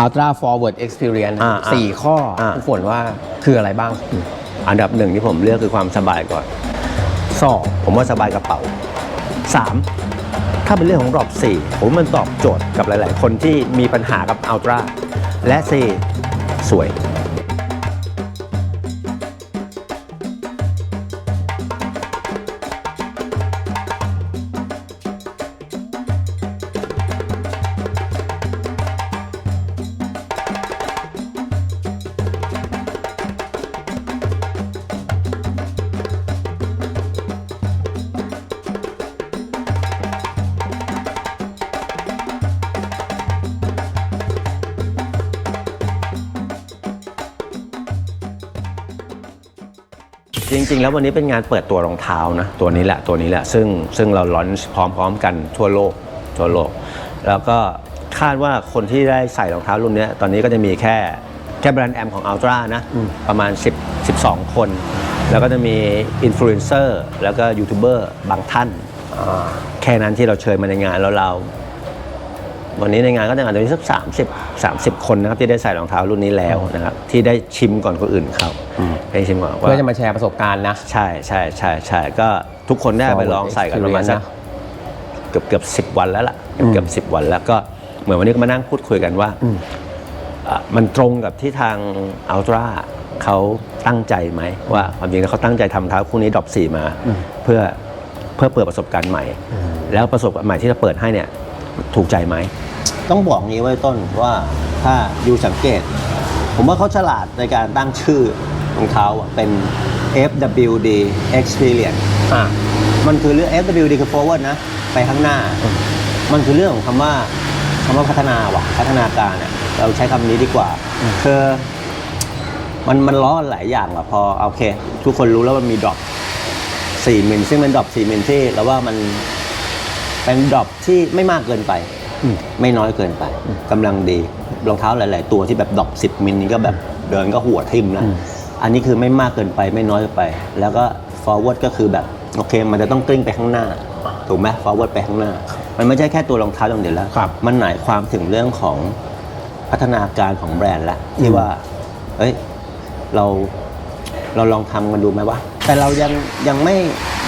Ultra Forward Experience อ่าอ่าสี่ข้ออ่าคุณฝนว่าคืออะไรบ้างอันดับหนึ่งที่ผมเลือกคือความสบายก่อนสองผมว่าสบายกระเป๋าสามถ้าเป็นเรื่องของรอบสี่ผมว่ามันตอบโจทย์กับหลาย ๆ คนที่มีปัญหากับอัลตร้าและสี่สวย ริง ๆ แล้ววันนี้เป็นงานเปิดตัวรองเท้านะตัวนี้แหละตัวนี้แหละซึ่งซึ่งเราลอนช์พร้อม ๆ กันทั่วโลกทั่วโลก แล้วก็คาดว่าคนที่ได้ใส่รองเท้ารุ่นเนี้ยตอนนี้ก็จะมีแค่แค่แบรนด์แอมของ Ultra นะประมาณ 10 12 คน แล้วก็จะมีอินฟลูเอนเซอร์แล้วก็ยูทูบเบอร์บางท่าน แค่นั้นที่เราเชิญมาในงานแล้วเรา วันนี้ในงานก็จะอาจจะมีสัก30 30คนนะครับที่ได้ใส่รองเท้ารุ่นนี้แล้วนะครับที่ได้ชิมก่อนคนอื่นเขาได้ชิมก่อนว่าเพื่อจะมาแชร์ประสบการณ์นะ ใช่ใช่ใช่ใช่ก็ทุกคนได้ไปลองใส่กันประมาณสัก Experience เกือบเกือบสิบวันแล้วล่ะเกือบเกือบสิบวันแล้วก็เหมือนวันนี้ก็มานั่งพูดคุยกันว่าอะมันตรงกับที่ทางอัลตร้าเขาตั้งใจไหมว่าความจริงแล้วเขาตั้งใจทำเท้าคู่นี้ดรอปสี่มา เพื่อเพื่อเปิดประสบการณ์ใหม่ แล้วประสบการณ์ใหม่ที่จะเปิดให้เนี่ย ถูกใจไหม ต้องบอกงี้ไว้ต้นว่าถ้าอยู่สังเกต ผมว่าเขาฉลาดในการตั้งชื่อรองเท้าอะเป็น FWD Experience อ่ามันคือเรื่อง FWD คือ forward นะ ไปข้างหน้า มันคือเรื่องของคำว่าคำว่าพัฒนาว่ะ พัฒนาการอะเราใช้คำนี้ดีกว่า คือมันมันล้อกันหลายอย่างว่ะพอโอเค ทุกคนรู้แล้วมันมีดรอป4มิลซึ่งเป็นดรอป4มิลที่เราว่ามัน เป็นดรอปที่ไม่มากเกินไปไม่น้อยเกินไปกำลังดีรองเท้าหลาย ๆ ตัวที่แบบดรอป10มิลนี่ก็แบบเดินก็หัวทิ่มแล้วอันนี้คือไม่มากเกินไปไม่น้อยเกินไป แล้วก็ forward ก็คือแบบโอเค มันจะต้องกลิ้งไปข้างหน้า ถูกไหม forward ไปข้างหน้า มันไม่ใช่แค่ตัวรองเท้าอย่างเดียวแล้วครับมันหมายความถึงเรื่องของพัฒนาการของแบรนด์ละที่ว่า เอ้ย เราเราลองทำกันดูไหมวะแต่เรายังยังไม่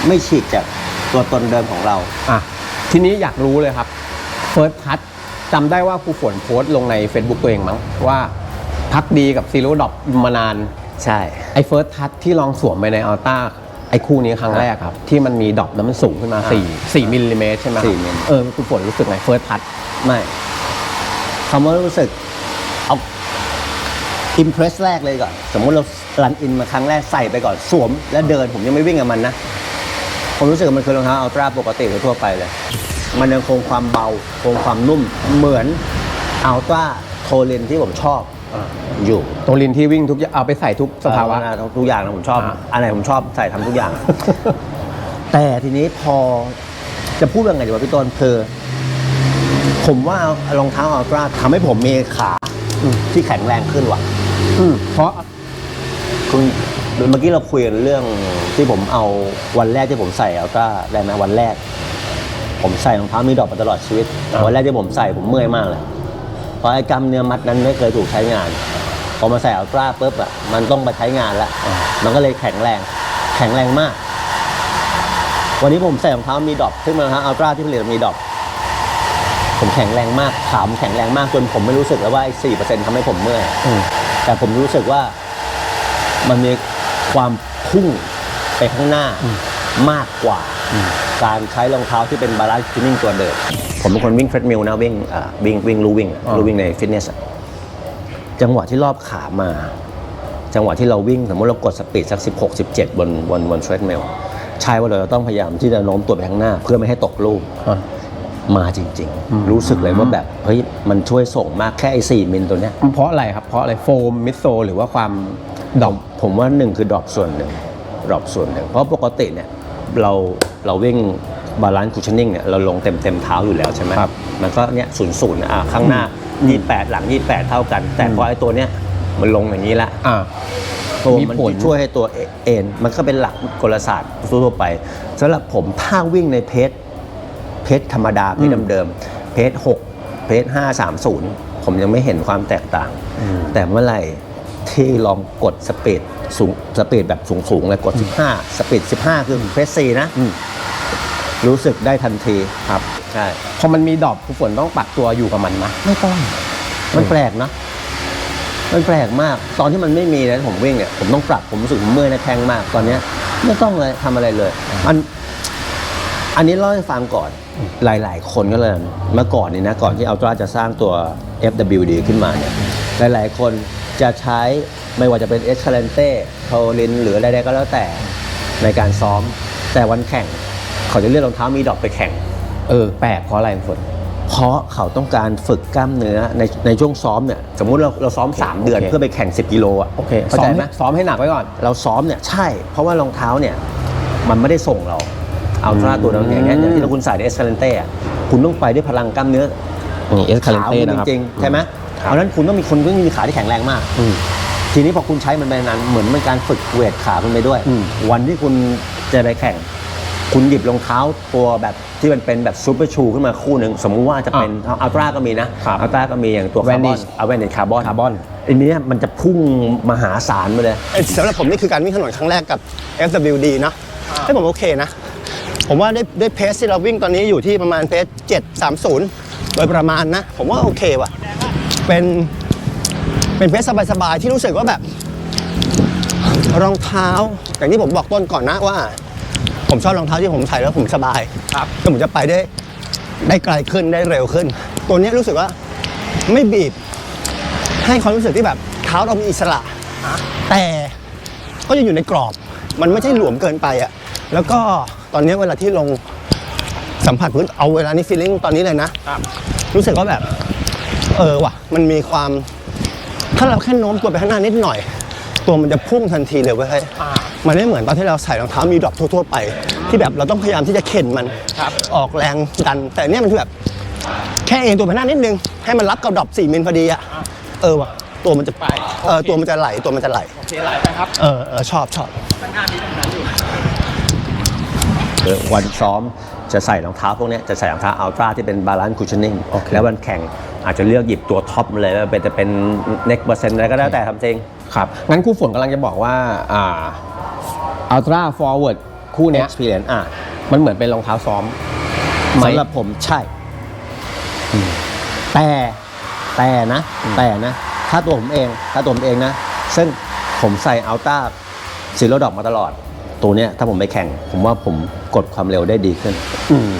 ไม่ฉีกจากตัวตนเดิมของเราอะ ทีนี้อยากรู้เลยครับ First Touch จำได้ว่าครูฝนโพสต์ลงใน Facebook ตัวเองมั้งว่าพักดีกับ Zero Drop มานาน ใช่ ไอ้ First Touch ที่ลองสวมไปในอัลต้าไอ้คู่นี้ครั้งแรกครับ ที่มันมีดรอปแล้วมันสูงขึ้นมา 4 4มิลลิเมตรใช่ไหมครับสี่มิล เออครูฝนรู้สึกไง First Touch ไม่คำว่ารู้สึกเอาอิมเพรสแรกเลยก่อน สมมุติเรารันอินมาครั้งแรกใส่ไปก่อนสวม แล้วเดินผมยังไม่วิ่งกับมันนะ ผมรู้สึกว่ามันคือรองเท้าอัลตร้าปกติทั่วไปเลย มันยังคงความเบา คงความนุ่ม เหมือนอัลตร้าโทเลนที่ผมชอบอยู่ตรงลินที่วิ่งทุกอย่างเอาไปใส่ทุกสภาวะเออทุกอย่างนะผมชอบอ่าอันไหนผมชอบใส่ทำทุกอย่าง แต่ทีนี้พอจะพูดยังไงดีวะพี่ต้นคือผมว่ารองเท้าอัลตร้าทำให้ผมมีขาที่แข็งแรงขึ้นว่ะอืมเพราะคุณ เมื่อกี้เราคุยกันเรื่องที่ผมเอาวันแรกที่ผมใส่อัลตร้าได้ไหมวันแรก ผมใส่รองเท้ามีดอกมาตลอดชีวิตอ่าวันแรกที่ผมใส่ผมเมื่อยมากเลยเพราะไอ้กล้ามเนื้อมัดนั้นไม่เคยถูกใช้งานพอมาใส่อัลตร้าปุ๊บอะมันต้องไปใช้งานแล้วมันก็เลยแข็งแรง แข็งแรงมาก วันนี้ผมใส่รองเท้ามีดอกซึ่งเป็นรองเท้าอัลตร้าที่ผลิตมีดอกผมแข็งแรงมากขาผมแข็งแรงมากจนผมไม่รู้สึกแล้วว่าไอ้สี่เปอร์เซ็นต์ทำให้ผมเมื่อยอืมแต่ผมรู้สึกว่ามันมี ความพุ่งไปข้างหน้ามากกว่า การใช้รองเท้าที่เป็นบาลานซ์จูนิ่งตัวเดิม ผมเป็นคนวิ่งเฟรดมิลนะวิ่งอ่าวิ่งวิ่งลู่วิ่งอ่าลู่วิ่งในฟิตเนสอะจังหวะที่รอบขามา จังหวะที่เราวิ่งสมมติเรากดสปีดสัก 16 17 บนบนบนเทรดมิลใช่ว่าเราจะต้องพยายามที่จะโน้มตัวไปข้างหน้า เพื่อไม่ให้ตกลูกอะมาจริง ๆ รู้สึกเลยว่าแบบเฮ้ยมันช่วยส่งมากแค่ไอ้4มิลตัวเนี้ยเพราะอะไรครับเพราะอะไรโฟมมิดโซหรือว่าความ ดอมผมว่าหนึ่งคือดรอปส่วนหนึ่งดรอปส่วนหนึ่ง เพราะปกติเนี่ยเราเราวิ่งบาลานซ์คูชนิ่งเนี่ยเราลงเต็มเต็มเท้าอยู่แล้วใช่ไหมครับมันก็เนี่ยศูนย์ศูนย์อะข้างหน้ายี่แปดหลังยี่แปดเท่ากัน แต่พอไอ้ตัวเนี้ยมันลงอย่างนี้ละอ่าตัวมีมันผลช่วยให้ตัวเอ็นมันก็เป็นหลักกลศาสตร์ทั่วๆไปสำหรับผมถ้าวิ่งในเพจเพจธรรมดาเพจเดิมๆเพจหกเพจห้าสามศูนย์ผผมยังไม่เห็นความแตกต่าง แต่เมื่อไหร่ ที่ลองกดสปีดสูงสปีดแบบสูงๆเลยกด 15สปีด15 คือเพรสซีนะอืมรู้สึกได้ทันทีครับ ใช่พอมันมีดรอปครูฝนต้องปรับตัวอยู่กับมันไหมไม่ต้อง มันแปลกนะมันแปลกมาก ตอนที่มันไม่มีนะผมวิ่งเนี่ยผมต้องปรับผมรู้สึกผมเมื่อยในแข้งมากตอนเนี้ยไม่ต้องเลยทำอะไรเลยมันอันนี้เล่าให้ฟังก่อนหลาย ๆ คนก็เลยเมื่อก่อนนี่นะก่อนที่อัลตร้าจะสร้างตัว FWD ขึ้นมาเนี่ยหลาย ๆ คน จะใช้ไม่ว่าจะเป็น e s c a l a n t e t o l i n หรืออะไรๆก็แล้วแต่ในการซ้อม แต่วันแข่ง เขาจะเลือกรองเท้ามีดอกไปแข่ง เออ แปลกเพราะอะไรครูฝนเพราะเขาต้องการฝึกกล้ามเนื้อในในช่วงซ้อมเนี่ยสมมุติเราเราซ้อม 3 เดือนโอเคเพื่อไปแข่ง 10 กิโลอะโอเคเข้าซ้ใจอมไหมซ้อมให้หนักไว้ก่อน เราซ้อมเนี่ยใช่ เพราะว่ารองเท้าเนี่ยมันไม่ได้ส่งเราเอาตราตัวนั้นอย่างเงี้ยอย่างที่เราคุณใส่ในเอสคาเลนเต้คุณต้องไปด้วยพลังกล้ามเนื้อนี่ Escalante ขาคุณนะครับจริงๆใช่ไหมครับ เพราะฉะนั้นคุณต้องมีคนต้องมีขาที่แข็งแรงมากอืมทีนี้พอคุณใช้มันไปนานเหมือนเป็นการฝึกเวทขาคุณไปด้วยอืมวันที่คุณจะไปแข่ง คุณหยิบรองเท้าตัวแบบที่มันเป็นแบบซูเปอร์ชูขึ้นมาคู่หนึ่งสมมุติว่าจะเป็นอัลตร้าก็มีนะครับอัลตร้าก็มีอย่างตัวคาร์บอน Vanish เอาแวนเนคาร์บอนคาร์บอนอันนี้มันจะพุ่งมหาศาลไปเลยเอ้ยสำหรับผมนี่คือการวิ่งถนนครั้งแรกกับ FWD เนอะให้ผมโอเคนะ ผมว่าด้วยด้วยเพสที่เราวิ่งตอนนี้อยู่ที่ประมาณเพส730 โดยประมาณนะ ผมว่าโอเคว่ะ เป็นเป็นเพสสบายๆที่รู้สึกว่าแบบ รองเท้าอย่างที่ผมบอกต้นก่อนนะว่า ผมชอบรองเท้าที่ผมใส่แล้วผมสบายครับแล้วผมจะไปได้ได้ไกลขึ้นได้เร็วขึ้น ตัวเนี้ยรู้สึกว่าไม่บีบ ให้ความรู้สึกที่แบบเท้าเรามีอิสระ แต่ก็ยังอยู่ในกรอบ มันไม่ใช่หลวมเกินไปอะแล้วก็ตอนนี้เวลาที่ลงสัมผัสพื้นเอาเวลานี้ฟีลลิ่งตอนนี้เลยนะ รู้สึกว่าแบบ เออว่ะ มันมีความ ถ้าเราแค่โน้มตัวไปข้างหน้านิดหน่อย ตัวมันจะพุ่งทันทีเลยเว้ยมันไม่เหมือนตอนที่เราใส่รองเท้ามีดรอปทั่วๆไป ที่แบบเราต้องพยายามที่จะเข็นมันออกแรงดัน แต่อันเนี้ยมันคือแบบแค่เองตัวไปข้างหน้านิดนึง ให้มันรับกับดรอป4มิลพอดีอะเออว่ะตัวมันจะไปเออตัวมันจะไหลตัวมันจะไหลโอเคไหลไปครับเออเออชอบชอบเออวันซ้อมจะใส่รองเท้าพวกเนี้ยจะใส่รองเท้าอัลตร้าที่เป็นบาลานซ์คุชชั่นนิ่งโอเคแล้ววันแข่ง อาจจะเลือกหยิบตัวท็อปมาเลยว่าเป็นจะเป็นเน็กเปอร์เซ็นต์อะไรก็แล้วแต่ทำจริง ครับ งั้นครูฝนกำลังจะบอกว่าอ่า Ultra Forward คู่เนี้ย experience อะมันเหมือนเป็นรองเท้าซ้อมไหมสำหรับผมใช่ แต่แต่นะ แต่นะ ถ้าตัวผมเอง ถ้าตัวผมเองนะ ซึ่งผมใส่อัลต้าซีโร่ดอกมาตลอด ตัวเนี้ยถ้าผมไปแข่ง ผมว่าผมกดความเร็วได้ดีขึ้นอืม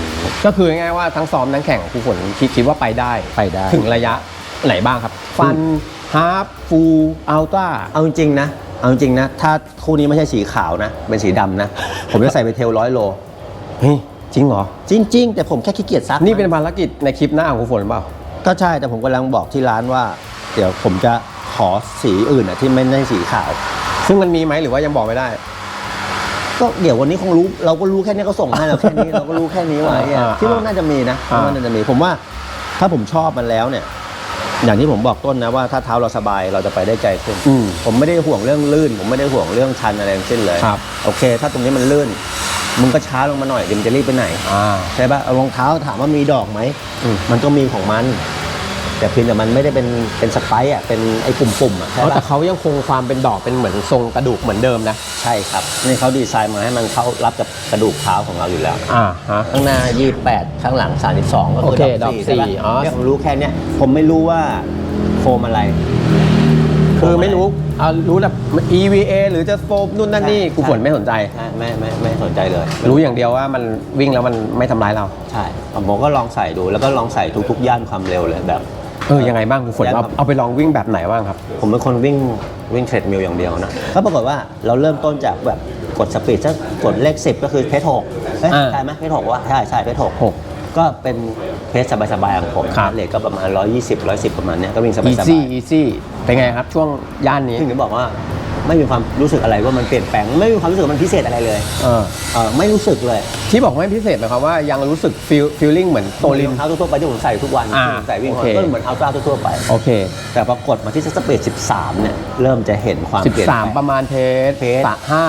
ก็คือง่ายๆว่าทั้งซ้อมทั้งแข่งครูฝนคิดคิดว่าไปได้ ไปได้ ถึงระยะไหนบ้างครับ ฟันฮาร์ฟฟูลอัลต้าเอาจริงๆนะ เอาจริงๆนะ ถ้าคู่นี้ไม่ใช่สีขาวนะ เป็นสีดำนะ ผมจะใส่ไปเทลร้อยโลเฮ้ยจริงเหรอ จริง ๆ แต่ผมแค่ขี้เกียจซักนี่เป็นภารกิจในคลิปหน้าของครูฝนหรือเปล่า ก็ใช่แต่ผมกำลังบอกที่ร้านว่า เดี๋ยวผมจะขอสีอื่นอะที่ไม่ใช่สีขาว ซึ่งมันมีไหมหรือว่ายังบอกไม่ได้ ก็เดี๋ยววันนี้คงรู้เราก็รู้แค่นี้ก็ส่งให้เราแค่นี้เราก็รู้แค่นี้ว่าไอ้เนี่ยอ่าคิดว่าน่าจะมีนะคิอ่าดว่า น่าจะมี ผมว่าถ้าผมชอบมันแล้วเนี่ย อย่างที่ผมบอกต้นนะว่าถ้าเท้าเราสบายเราจะไปได้ไกลขึ้น อืม ผมไม่ได้ห่วงเรื่องลื่น ผมไม่ได้ห่วงเรื่องชันอะไรทั้งสิ้นเลยครับ โอเค ถ้าตรงนี้มันลื่นมึงก็ช้าลงมาหน่อยเดี๋ยวมันจะรีบไปไหน อ่า ใช่ปะเอารองเท้าถามว่ามีดอกไหม อืม มันก็มีของมัน แต่เพียงแต่มันไม่ได้เป็นเป็นสไปร์อะเป็นไอ้ปุ่มๆอะใช่แต่ปะเขายังคงความเป็นดอกเป็นเหมือนทรงกระดูกเหมือนเดิมนะใช่ครับนี่เขาดีไซน์มาให้มันเข้ารับกับกระดูกเท้าของเราอยู่แล้ว อ่าฮะ ข้างหน้า 28 ข้างหลัง 32 ก็โอคือเคดอกดอกสี่ใช่ปะสี่อ๋อ เนี่ยผมรู้แค่เนี้ยผมไม่รู้ว่าโฟมอะไรคือไม่รู้เอารู้แบบ EVA หรือจะโฟมนู่นนั่นนี่ครูฝนไม่สนใจใช่ไม่ไม่ไม่สนใจเลย รู้อย่างเดียวว่ามันวิ่งแล้วมันไม่ทำร้ายเรา ใช่ผมก็ลองใส่ดูแล้วก็ลองใส่ทุกๆ ย่านความเร็วเลยแบบ เออยังไงบ้างครูฝนยังครัเอาบเอาไปลองวิ่งแบบไหนบ้างครับ ผมเป็นคนวิ่งวิ่งเทรดมิลอย่างเดียวนะก็ปรากฏว่าเราเริ่มต้นจากแบบกดสปีดสักกดเลข 10 ก็คือเพจหกเอ๊ะอ่าใช่ไหมเพจหกวะใช่ใช่เพจหกหกก็เป็นเพจสบายๆของผมครับเลทก็ประมาณ 120 110 ประมาณเนี้ยก็วิ่งสบาย easy easy เป็นไงครับช่วงย่านนี้ๆซึ่งถึงบอกว่า ไม่มีความรู้สึกอะไรว่ามันเปลี่ยนแปลงไม่มีความรู้สึกว่ามันพิเศษอะไรเลยเออเออไม่รู้สึกเลยที่บอกไม่พิเศษหมายความว่ายังรู้สึกฟีลฟีลลิ่งเหมือนโตลินรองเท้าทั่วๆไปที่ผมใส่ทุกวันอ่าที่ผมใส่วิ่งโอเค ก็เหมือนอัลตร้าทั่วๆไป โอเค แต่ปรากฏมาที่สปีด13 เนี่ย เริ่มจะเห็นความเปลี่ยนแปลง 13 ประมาณเทสเทสสะห้า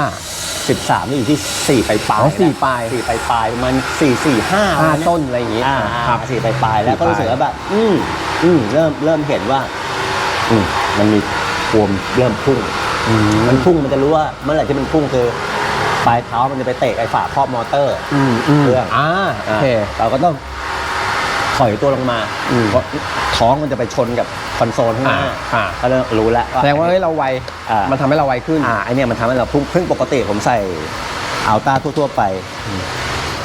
13นี่อยู่ที่ 4 ไปปลายอ๋อสี่ปลายสี่ไปปลายมัน4 4 5 ห้าต้นอะไรอย่างงี้อ่าครับสี่ไปปลายแล้วก็สี่ปลายรู้สึกว่าแบบอืมอืมเริ่มเริ่มเห็นว่า อืมมันมีพวมเริ่มพุ่ง มันพุ่งมันจะรู้ว่าเมื่อไหร่ที่มันพุ่งคือปลายเท้ามันจะไปเตะไอ้ฝาครอบมอเตอร์ อืมอืมเครื่องอ่าโอเคอ่าเราก็ต้องถอยตัวลงมาอืมเพราะท้องมันจะไปชนกับคอนโซลข้างหน้าอ่าอ่าก็เริ่มรู้แล้วแสดงว่าเฮ้ยเราไวอ่ามัมันทำให้เราไวขึ้นอ่าไอเนี่ยมันทำให้เราพุ่งเพิ่งปกติผมใส่อัลต้าทั่ว ๆ ไป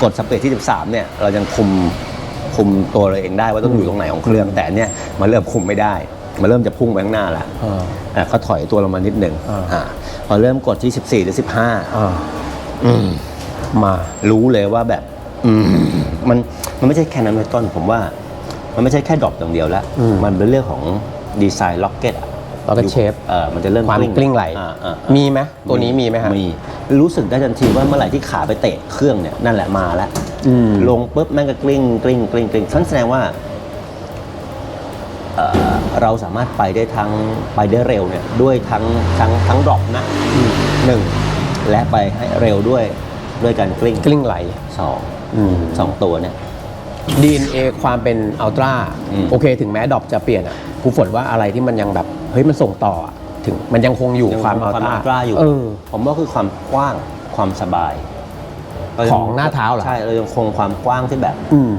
กดสเปรดที่ 13 เนี่ย เรายังคุมคุมตัวเราเองได้ว่าต้องอยู่ตรงไหนของเครื่องแต่อันเนี่ยมันเริ่มคุมไม่ได้ มันเริ่มจะพุ่งไปข้างหน้าแล้วอ่าอะก็ถอยตัวลงมานิดหนึ่งอ่าอ่าพอเริ่มกดที่ 14 หรือ 15อ่าอืมมารู้เลยว่าแบบอืมมันมันไม่ใช่แค่นั้นเลยต้นผมว่า มันไม่ใช่แค่ดรอปอย่างเดียวแล้วอืมมันเป็นเรื่องของดีไซน์ล็อกเก็ต Rocket shape เออมันจะเริ่มความกลิ้งไหลอ่าอ่ามีไหมตัวนี้มีไหมฮะมีรู้สึกได้ทันทีว่าเมื่อไหร่ที่ขาไปเตะเครื่องเนี่ยนั่นแหละมาแล้วอืมลงปุ๊บแม่งก็กลิ้งกลิ้งกลิ้งกลิ้งนั่นแสดงว่า เอ่อเราสามารถไปได้ทั้งไปได้เร็วเนี่ยด้วยทั้งทั้งทั้งดรอปนะหนึ่งและไปให้เร็วด้วยด้วยการกลิ้งกลิ้งไหลสองอืมสองตัวเนี่ย DNA ความเป็นอัลตร้าอืมโอเค ถึงแม้ดรอปจะเปลี่ยนอะครูฝนว่าอะไรที่มันยังแบบ เฮ้ยมันส่งต่ออะถึงมันยังคงอยู่ยังความคอัลวามตร้าอัลตร้าอยู่เออผมว่าคือความกว้างความสบายเรายังของหน้าเท้าเหรอใช่เรายังคงความกว้างที่แบบอืม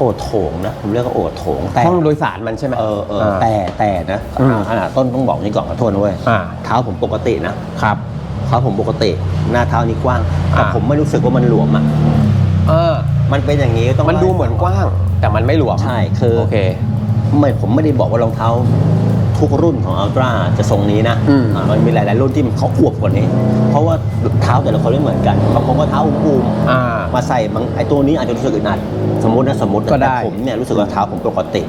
โอดโถงนะผมเรียกว่าโอดโถงแต่ห้องโดยสารมันใช่ไหมเออเออแต่แต่นะอืมขนาดต้นต้องบอกนี่ก่อนขอโทษนะเว้ยอ่าเท้าผมปกตินะครับเท้าผมปกติ หน้าเท้านี่กว้างแต่อ่าผมไม่รู้สึกว่ามันหลวมอะเออ มันเป็นอย่างนี้ต้องมันดูเหมือนกว้าง แต่มันไม่หลวมใช่คือโอเคไม่ผมไม่ได้บอกว่ารองเท้า ทุกรุ่นของอัลตร้าจะทรงนี้นะอืม อ่ามันมีหลาย ๆ รุ่นที่มันเขาอวบกว่านี้ เพราะว่าเท้าแต่ละคนไม่เหมือนกันบางคนก็เท้าอุ้มๆอ่ามาใส่บางไอตัวนี้อาจจะรู้สึกอึดอัดสมมตินะสมมตินะก็ได้ แต่ผมเนี่ยรู้สึกว่าเท้าผมปกติ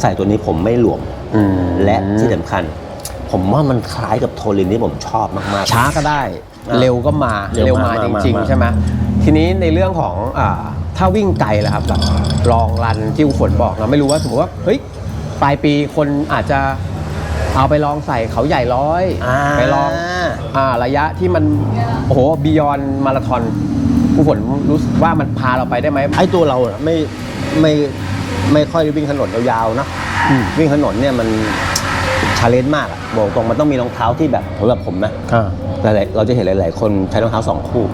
ใส่ตัวนี้ผมไม่หลวม อืมและที่สำคัญ ผมว่ามันคล้ายกับโทลินที่ผมชอบมาก ช้าก็ได้ อ่าเร็วก็มาเร็เร็ววมามาจมาริง มา ๆ ใช่ไหมทีนี้ในเรื่องของอ่าถ้าวิ่งไกลแล้วครับแบบลองรันที่คุณฝนบอกเราไม่รู้ว่าสมมติว่าเฮ้ยปลายปีคนอาจจะ เอาไปลองใส่เขาใหญ่ร้อย อ่า ไปลองอ่าระยะที่มัน โอ้โหบียอนมาราธอนคุณฝนรู้สึกว่ามันพาเราไปได้ไหมๆไอตัวเราอะไม่ไม่ไม่ค่อยได้วิ่งถนนยาวๆนะอืม วิ่งถนนเนี่ยมันชาเลนจ์มากอะบอกตรงมันต้องมีรองเท้าที่แบบสำหรับผมนะอ่า หลายๆเราจะเห็นหลาย ๆ คนใช้รองเท้าสองคู่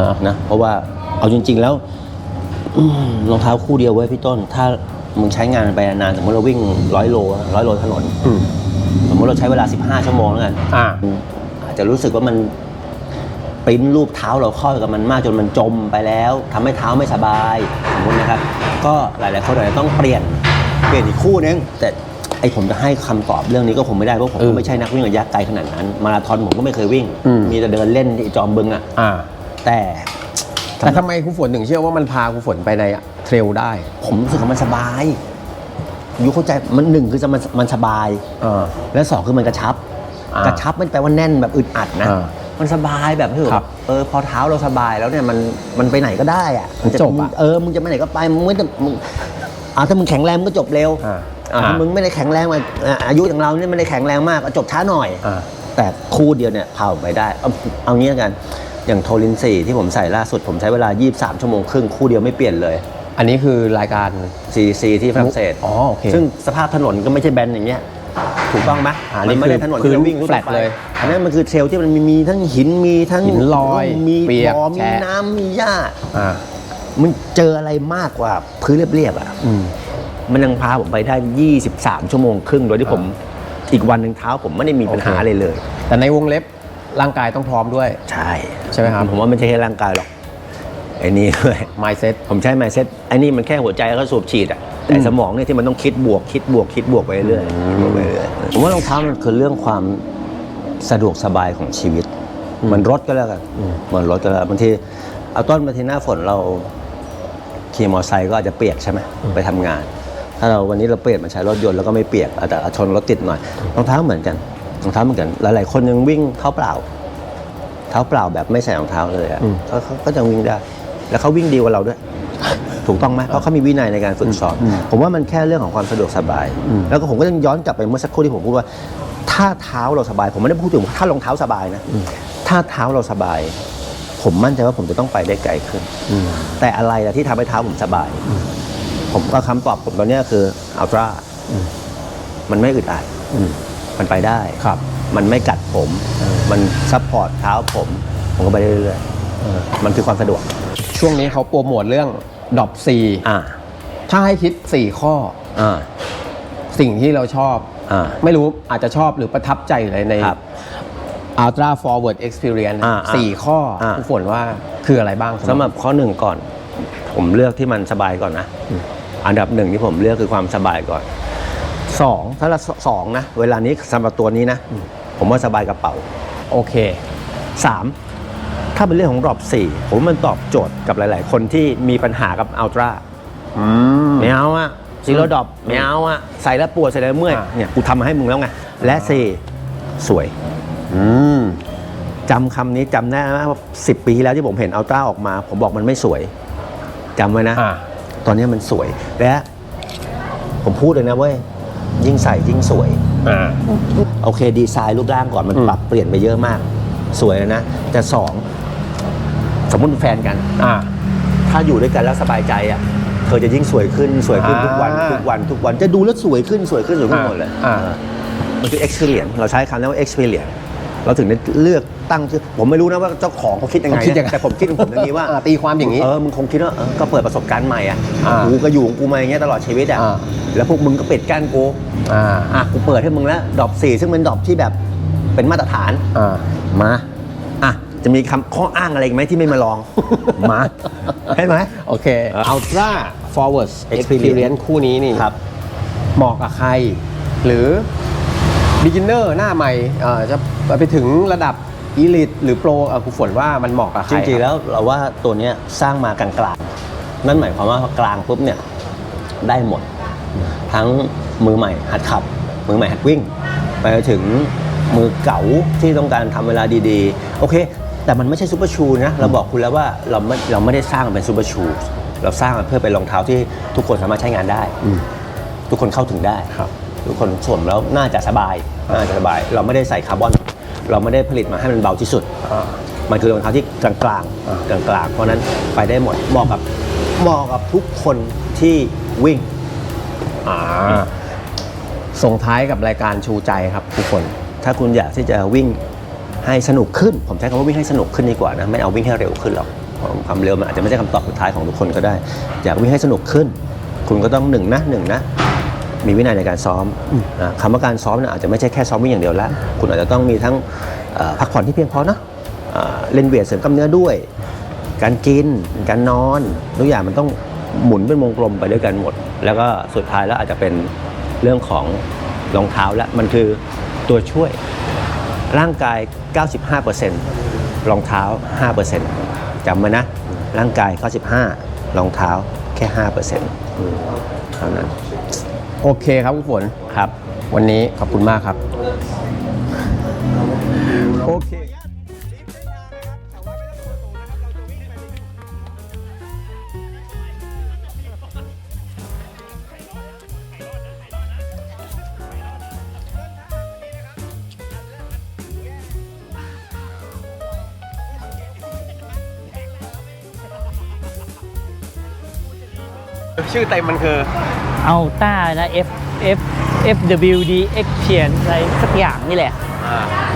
ฮะ นะเพราะว่าเอาจริง ๆแล้วอืมรองเท้าคู่เดียวเว้ยพี่ต้น ถ้ามึงใช้งานไปนานๆสมมติเราวิ่งร้อยโลร้อยโลถนน อืม สมมติเราใช้เวลา 15 ชั่วโมงแล้วกันอ่าอาจจะรู้สึกว่ามันปริ้นรูปเท้าเราเข้าไปกับมันมากจนมันจมไปแล้วทำให้เท้าไม่สบายสมมตินะครับ ก็หลาย ๆ คนอาจจะต้องเปลี่ยนเปลี่ยนอีกคู่นึงแต่ไอผมจะให้คำตอบเรื่องนี้ก็คงไม่ได้เพราะผมเอก็อไม่ใช่นักวิ่งระยะไกลขนาดนั้น มาราธอนผมก็ไม่เคยวิ่งอืมมีแต่เดินเล่นที่จอมบึงอะอ่าแต่แต่ทำไมคุณฝนถึงเชื่อว่ามันพาคุณฝนไปในเทรลได้ ผมรู้สึกว่ามันสบาย ยูเข้าใจมันหนึ่งคือจะมันมันสบาย อ่า และสองคือมันกระชับ อ่ากกระชับไม่แปลว่าแน่นแบบอึดอัดนะ อ่ามันสบายแบบที่ครับเออพอเท้าเราสบายแล้วเนี่ยมันมันไปไหนก็ได้อะมันจบอะเออมึงจะไปไหนก็ไปมึงไม่ต้องมึงอ่าถ้ามึงแข็งแรงมึงก็จบเร็วอ่าอ่าถ้าอ่ามึมึงไม่ได้แข็งแรงมาอ่าอายุอย่างเราเนี่ยไม่ได้แข็งแรงมากก็จบช้าหน่อยอ่า แต่คู่เดียวเนี่ยพาผมไปได้เอาเอางี้แล้วกันอย่างโทลินสี่ที่ผมใส่ล่าสุดผมใช้เวลา 23 ชั่วโมงครึ่งคู่เดียวไม่เปลี่ยนเลย อันนี้คือรายการ CC ที่ฝรั่งเศสอ๋อโอเคซึ่งสภาพถนนก็ไม่ใช่แบนอย่างเงี้ยถูกต้องไหมอ่ามันี่ไม่ได้คือถนนพื้นที่เราวิ่งแฟลตทั่วไปเลย อันนั้นมันคือเทรลที่มันมีมีทั้งหินมีทั้งหินลอยมีเปียกบ่อมีแฉะ น้ำมีหญ้า อ่ามันเจออะไรมากกว่าพื้นเรียบๆอะ อืม มันยังพาผมไปได้ 23 ชั่วโมงครึ่ง โดยที่ผมอีกวันหนึ่งเท้าผมไม่ได้มีปัญหาโอเค อะไรเลย แต่ในวงเล็บร่างกายต้องพร้อมด้วย ใช่ใช่ไหมครับ ผมว่ามันไม่ใช่แค่ร่างกายหรอกไอ้นี่ด้วย mindset ผมใช้ไมเซ็ตไอ้นี่มันแค่หัวใจแล้วก็สูบฉีดอะแต่อืมสมองเนี่ยที่มันต้องคิดบวกคิดบวกคิดบวกไปเรื่อยคิดบวกไปเรื่อยผมว่ารองเท้ามันคือเรื่องความสะดวกสบายของชีวิตเหมันรถก็แล้วกันเหมือนรถก็แล้วบางทีเอาต้นบางทีหน้าฝนเราขี่มอเตอร์ไซค์ก็อาจจะเปียกใช่ไหมไปทำงาน ถ้าเราวันนี้เราเปลี่ยนมาใช้รถยนต์แล้วก็ไม่เปียกอาจจะชนรถติดหน่อยรองเท้าเหมือนกันรองเท้าเหมือนกันหลายๆคนยังวิ่งเท้าเปล่า เท้าเปล่าแบบไม่ใส่รองเท้าเลยอะอืมเขาเขาก็จะวิ่งได้ แล้วเขาวิ่งดีกว่าเราด้วย ถูกต้องไหมเพราะเขามีวินัยในการฝึกซ้อมผมว่ามันแค่เรื่องของความสะดวกสบาย แล้วก็ผมก็ยังย้อนกลับไปเมื่อสักครู่ที่ผมพูดว่า ถ้าเท้าเราสบาย ผมไม่ได้พูดถึงถ้ารองเท้าสบายนะถ้าเท้าเราสบาย ผมมั่นใจว่าผมจะต้องไปได้ไกลขึ้นแต่อะไรล่ะที่ทำให้เท้าผมสบาย ผมก็คำตอบผมตอนเนี้ยคืออัลตร้ามันไม่อึดอัดมันไปได้ครับ มันไม่กัดผม มันซัพพอร์ตเท้าผม ผมก็ไปเรื่อยๆมันคือความสะดวก ช่วงนี้เขาโปรโมทเรื่องดอบซีอ่าถ้าให้คิด 4 ข้อ อ่า สิ่งที่เราชอบ อ่า ไม่รู้อาจจะชอบหรือประทับใจอะไรใน ครับ Ultra Forward Experience อ่าอ่าสี่ข้ออาคุณฝนว่าคืออะไรบ้างสำหรับข้อหนึ่งก่อน ผมเลือกที่มันสบายก่อนนะ อันดับหนึ่งที่ผมเลือกคือความสบายก่อนสองถ้าเราสองนะ เวลานี้สำหรับตัวนี้นะ ผมว่าสบายกระเป๋าโอเคสาม ถ้าเป็นเรื่องของรอบสี่ผมว่ามันตอบโจทย์กับหลาย ๆ คนที่มีปัญหากับอัลตร้าอืมไม่เอาอะซีโร่ดอปไม่เอาอะใส่แล้วปวดใส่แล้วเมื่อยอ่าเนี่ยกูทำมาให้มึงแล้วไง และสี่สวยอืมจำคำนี้จำได้ไหมว่าสิปีที่แล้วที่ผมเห็นอัลตร้าออกมา ผมบอกมันไม่สวยจำไว้นะอ่าตอนนี้มันสวยและผมพูดเลยนะเว้ยยิ่งใส่ยิ่งสวยอ่าโอเค ดีไซน์รูปร่างก่อนมันอืมปรับเปลี่ยนไปเยอะมาก สวยนะ แต่สอง สมมติเป็นแฟนกัน อ่า ถ้าอยู่ด้วยกันแล้วสบายใจอะเธอจะยิ่งสวยขึ้นสวยขึ้นทุกวันอ่า ทุกวันทุกวันจะดูแล้วสวยขึ้นสวยขึ้นสวยขึ้นหมดเลย อ่าเออมันคือ experience เราใช้คำนี้ว่า experience เราถึงได้เลือกตั้งชื่อผมไม่รู้นะว่าเจ้าของเขาคิดยังไงเขาคิดยังไงนะแต่ผมคิดของผมอย่างนี้ว่าอ่าตีความอย่างนี้เออมึงคงคิดว่าเออก็เปิดประสบการณ์ใหม่อะอ่ากูก็อยู่ของกูมาอย่างเงี้ยตลอดชีวิตอะอ่า แล้วพวกมึงก็ปิดกั้นกูอ่าอะกูเปิดให้มึงแล้วดอกสี่ซึ่งเป็นดอกที่แบบเป็นมาตรฐาน อ่า มาอะ จะมีคำข้ออ้างอะไรอีกไหมที่ไม่มาลอง มาใช่ไหม โอเค Ultra Forward Experience Experience คู่นี้นี่ครับ เหมาะกับใคร หรือ beginner หน้าใหม่เอ่อจะไปถึงระดับ elite หรือ pro เอ่อคุณฝนว่ามันเหมาะกับใคจรริงๆคบแล้วเราว่าตัวเนี้ยสร้างมากลางๆ นั่นหมายความว่าพอกลางปุ๊บเนี่ยได้หมด ทั้งมือใหม่หัดขับ มือใหม่หัดวิ่ง ไปจนถึงมือเก๋าที่ต้องการทำเวลาดีๆ โอเค แต่มันไม่ใช่ซูเปอร์ชูนะ เราบอกคุณแล้วว่าเราไม่เราไม่ได้สร้างมันเป็นซูเปอร์ชู เราสร้างมันเพื่อเป็นรองเท้าที่ทุกคนสามารถใช้งานได้ ทุกคนเข้าถึงได้ครับทุกคนสวมแล้วน่าจะสบาย น่าจะสบาย เราไม่ได้ใส่คาร์บอน เราไม่ได้ผลิตมาให้มันเบาที่สุดอ่ามันคือรองเท้าที่กลางกลางกลางกลางๆเพราะฉะนั้นไปได้หมดเหมาะกับเหมาะกับทุกคนที่วิ่งอ่าส่งท้ายกับรายการชูใจครับทุกคน ถ้าคุณอยากที่จะวิ่ง ให้สนุกขึ้น ผมใช้คำว่าวิ่งให้สนุกขึ้นดีกว่านะไม่เอาวิ่งให้เร็วขึ้นหรอกความเร็วมันอาจจะไม่ใช่คำตอบสุดท้ายของทุกคนก็ได้ อยากวิ่งให้สนุกขึ้น คุณก็ต้องหนึ่งนะหนึ่งนะมีวินัยในการซ้อมนะคำว่าการซ้อมนี่ยอาจจะไม่ใช่แค่ซ้อมวิ่งอย่างเดียวละคุณอาจจะต้องมีทั้งพักผ่อนที่เพียงพอนะเอ่อเล่นเวทเสริมกล้ามเนื้อด้วย การกิน การนอนทุกอย่างมันต้องหมุนเป็นวงกลมไปด้วยกันหมด แล้วก็สุดท้ายแล้วอาจจะเป็นเรื่องของรองเท้าและมันคือตัวช่วย ร่างกาย 95%รองเท้า 5%จำไว้นะ ร่างกาย 95 รองเท้าแค่5%อืมเท่านั้น โอเคครับคุณฝนครับ วันนี้ขอบคุณมากครับ โอเค ชื่อเต็มมันคือ เอาต้านะ F F F W D X เขียนอะไรสักอย่างนี่แหละ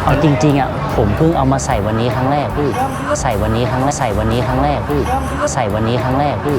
เอาจริงๆอะผมเพิ่งเอามาใส่วันนี้ครั้งแรกพี่ ใส่วันนี้ครั้งแรกใส่วันนี้ครั้งแรกพี่ ใส่วันนี้ครั้งแรกพี่